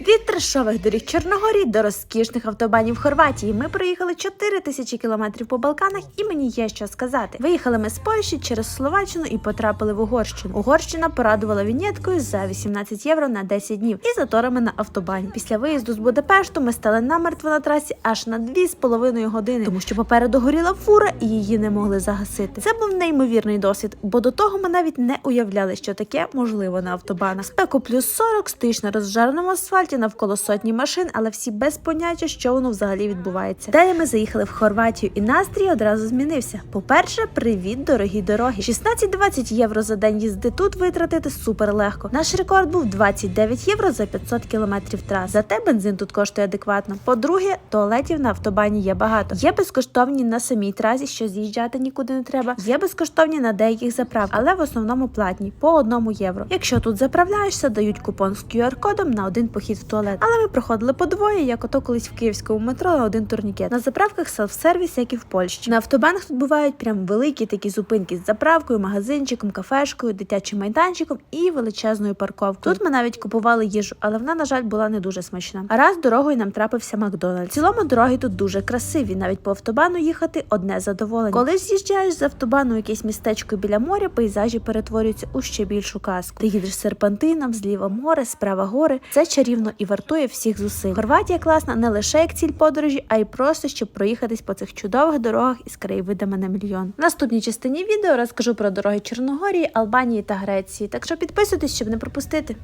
Від трешових доріг Чорногорії до розкішних автобанів Хорватії ми проїхали 4 тисячі кілометрів по Балканах, і мені є що сказати. Виїхали ми з Польщі через Словаччину і потрапили в Угорщину. Угорщина порадувала вінєткою за 18 євро на 10 днів і заторами на автобані. Після виїзду з Будапешту ми стали намертво на трасі аж на 2,5 години, тому що попереду горіла фура і її не могли загасити. Це був неймовірний досвід, бо до того ми навіть не уявляли, що таке можливо на автобанах. Спеку плюс 40, стоїш на розжареному асфальті навколо сотні машин, але всі без поняття, що воно взагалі відбувається. Далі ми заїхали в Хорватію, і настрій одразу змінився. По-перше, привіт, дорогі дороги. 16-20 євро за день їзди тут витратити супер легко. Наш рекорд був 29 євро за 500 кілометрів трас. Зате бензин тут коштує адекватно. По-друге, туалетів на автобані є багато. Є безкоштовні на самій трасі, що з'їжджати нікуди не треба. Є безкоштовні на деяких заправках, але в основному платні по одному євро. Якщо тут заправляєшся, дають купон з QR-кодом на один похід в туалет. Але ми проходили по двоє, як ото колись в київському метро на один турнікет. На заправках селф-сервіс, як і в Польщі. На автобанах тут бувають прям великі такі зупинки з заправкою, магазинчиком, кафешкою, дитячим майданчиком і величезною парковкою. Тут ми навіть купували їжу, але вона, на жаль, була не дуже смачна. А раз дорогою нам трапився Макдональдс. В цілому дороги тут дуже красиві. Навіть по автобану їхати одне задоволення. Коли з'їжджаєш з автобану якесь містечко біля моря, пейзажі перетворюються у ще більшу казку. Ти їдеш серпантином, зліва море, справа гори. Це чарівно і вартує всіх зусиль. Хорватія класна не лише як ціль подорожі, а й просто щоб проїхатись по цих чудових дорогах із краєвидами на мільйон. В наступній частині відео розкажу про дороги Чорногорії, Албанії та Греції. Так що підписуйтесь, щоб не пропустити.